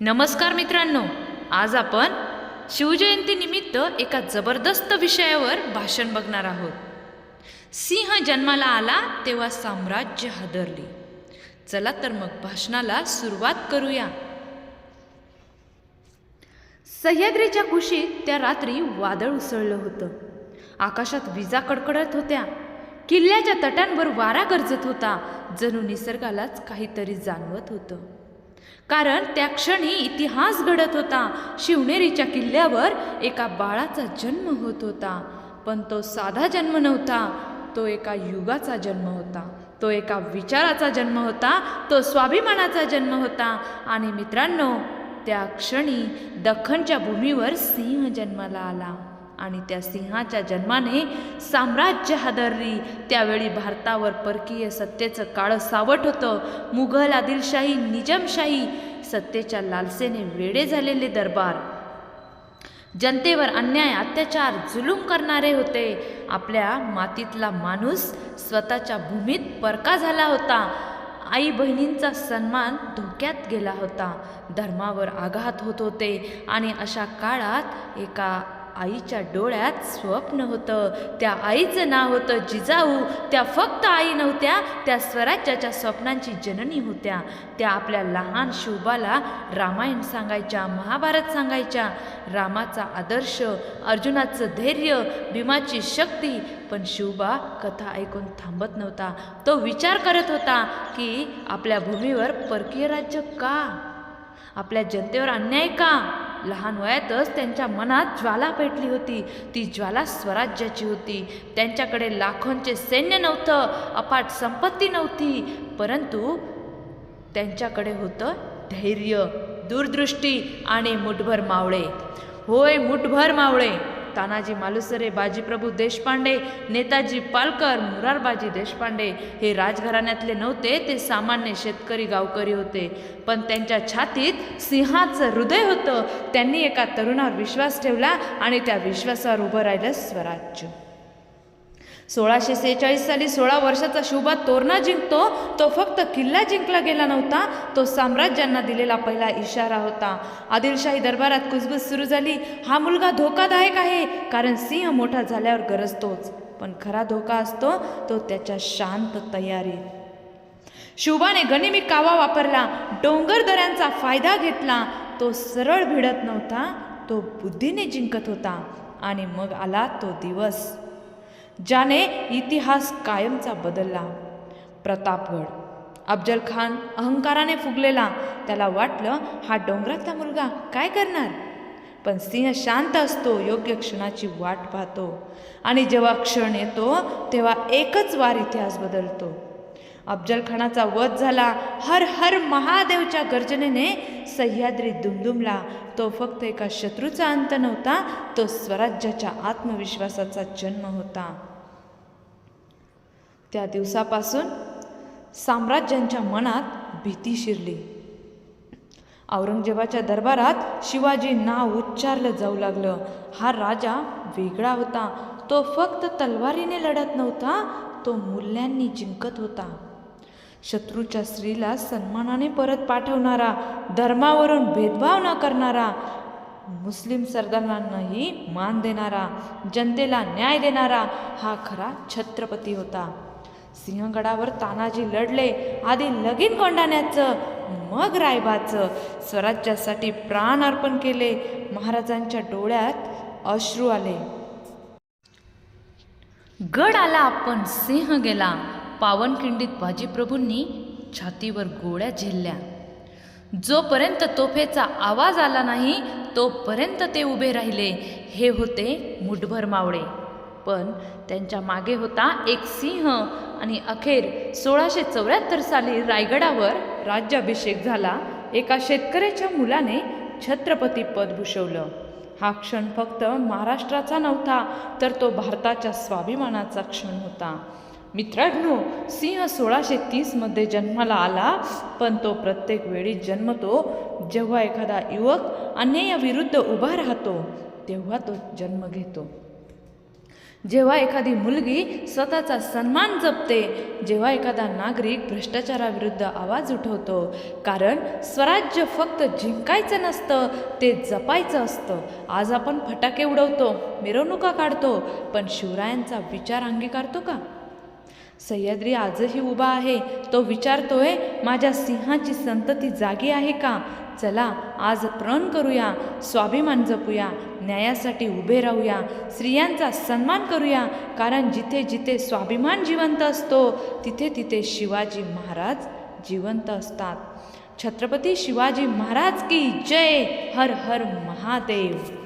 नमस्कार मित्रांनो आज आपण शिवजयंतीनिमित्त एका जबरदस्त विषयावर भाषण बघणार आहोत. सिंह जन्माला आला तेव्हा साम्राज्य हादरले. चला तर मग भाषणाला सुरुवात करूया. सह्याद्रीच्या कुशीत त्या रात्री वादळ उसळलं होतं. आकाशात विजा कडकडत होत्या. किल्ल्याच्या तटांवर वारा गरजत होता. जणू निसर्गालाच काहीतरी जाणवत होतं. कारण त्या क्षणी इतिहास घडत होता. शिवनेरीच्या किल्ल्यावर एका बाळाचा जन्म होत होता. पण तो साधा जन्म नव्हता. तो एका युगाचा जन्म होता. तो एका विचाराचा जन्म होता. तो स्वाभिमानाचा जन्म होता. आणि मित्रांनो त्या क्षणी दख्खनच्या भूमीवर सिंह जन्माला आला. आणि त्या सिंहाच्या जन्माने साम्राज्य हादरली. त्यावेळी भारतावर परकीय सत्तेचं काळं सावट होतं. मुघल आदिलशाही निजामशाही सत्तेच्या लालसेने वेडे झालेले दरबार. जनतेवर अन्याय अत्याचार जुलूम करणारे होते. आपल्या मातीतला माणूस स्वतःच्या भूमीत परका झाला होता. आई बहिणींचा सन्मान धोक्यात गेला होता. धर्मावर आघात होत होते आणि अशा काळात एका आईच्या डोळ्यात स्वप्न होतं. त्या आईचं नाव होतं जिजाऊ. त्या फक्त आई नव्हत्या त्या स्वराज्याच्या स्वप्नांची जननी होत्या. त्या आपल्या लहान शिवबाला रामायण सांगायच्या महाभारत सांगायच्या. रामाचा आदर्श अर्जुनाचं धैर्य भीमाची शक्ती. पण शिवबा कथा ऐकून थांबत नव्हता. तो विचार करत होता की आपल्या भूमीवर परकीय राज्य का? आपल्या जनतेवर अन्याय का? लहान वयातच त्यांच्या मनात ज्वाला पेटली होती. ती ज्वाला स्वराज्याची होती. त्यांच्याकडे लाखोंचे सैन्य नव्हतं अफाट संपत्ती नव्हती. परंतु त्यांच्याकडे होतं धैर्य दूरदृष्टी आणि मुठभर मावळे. होय मुठभर मावळे. तानाजी मालुसरे बाजीप्रभू देशपांडे नेताजी पालकर मुरारबाजी देशपांडे हे राजघराण्यातले नव्हते ते सामान्य शेतकरी गावकरी होते. पण त्यांच्या छातीत सिंहाचं हृदय होतं. त्यांनी एका तरुणावर विश्वास ठेवला आणि त्या विश्वासावर उभं राहिलं स्वराज्य. सोळाशे सेहेचाळीस साली सोळा वर्षाचा शुभा तोरणा जिंकतो तो फक्त किल्ला जिंकला गेला नव्हता तो साम्राज्यांना दिलेला पहिला इशारा होता. आदिलशाही दरबारात कुजबूज सुरू झाली. हा मुलगा धोकादायक आहे कारण सिंह मोठा झाल्यावर गरजतोच पण खरा धोका असतो तो त्याच्या शांत तयारी शुभाने गनिमी कावा वापरला डोंगर दऱ्यांचा फायदा घेतला. तो सरळ भिडत नव्हता तो बुद्धीने जिंकत होता. आणि मग आला तो दिवस. ज्याने इतिहास कायमचा बदलला. प्रतापगड. अफजल खान अहंकाराने फुगलेला. त्याला वाटलं हा डोंगरातला मुलगा काय करणार? पण सिंह शांत असतो योग्य क्षणाची वाट पाहतो. आणि जेव्हा क्षण येतो तेव्हा एकच वार इतिहास बदलतो. अफजलखानाचा वध झाला. हर हर महादेवच्या गर्जनेने सह्याद्री दुमदुमला. तो फक्त एका शत्रूचा अंत नव्हता तो स्वराज्याच्या आत्मविश्वासाचा जन्म होता. त्या दिवसापासून साम्राज्यांच्या मनात भीती शिरली. औरंगजेबाच्या दरबारात शिवाजी नाव उच्चारलं जाऊ लागलं. हा राजा वेगळा होता. तो फक्त तलवारीने लढत नव्हता तो मूल्यांनी जिंकत होता. शत्रूच्या स्त्रीला सन्मानाने परत पाठवणारा धर्मावरून भेदभाव न करणारा मुस्लिम सरदारांनाही मान देणारा जनतेला न्याय देणारा हा खरा छत्रपती होता. सिंहगडावर तानाजी लढले आधी लगीन कोंडाण्याचं मग रायबाचं स्वराज्यासाठी प्राण अर्पण केले महाराजांच्या डोळ्यात अश्रू आले. गड आला पण सिंह गेला. पावनखिंडीत बाजीप्रभूंनी छातीवर गोळ्या झेलल्या. जोपर्यंत तोफेचा आवाज आला नाही तोपर्यंत ते उभे राहिले. हे होते मुठभर मावळे. पण त्यांच्या मागे होता एक सिंह आणि अखेर सोळाशे चौऱ्याहत्तर साली रायगडावर राज्याभिषेक झाला. एका शेतकऱ्याच्या मुलाने छत्रपती पद भूषवलं. हा क्षण फक्त महाराष्ट्राचा नव्हता तर तो भारताच्या स्वाभिमानाचा क्षण होता. मित्रांनो सिंह सोळाशे तीसमध्ये जन्माला आला पण तो प्रत्येक वेळी जन्मतो. जेव्हा एखादा युवक अन्यायाविरुद्ध उभा राहतो तेव्हा तो जन्म घेतो. जेव्हा एखादी मुलगी स्वतःचा सन्मान जपते जेव्हा एखादा नागरिक भ्रष्टाचाराविरुद्ध आवाज उठवतो कारण स्वराज्य फक्त जिंकायचं नसतं ते जपायचं असतं. आज आपण फटाके उडवतो मिरवणुका काढतो पण शिवरायांचा विचार अंगीकारतो का? सह्याद्री आजही उभा आहे. तो विचारतोय माझ्या सिंहाची संतती जागी आहे का? चला आज प्रण करूया स्वाभिमान जपूया न्यायासाठी उभे राहूया स्त्रियांचा सन्मान करूया कारण जिथे जिथे स्वाभिमान जिवंत असतो तिथे तिथे शिवाजी महाराज जिवंत असतात. छत्रपती शिवाजी महाराज की जय! हर हर महादेव!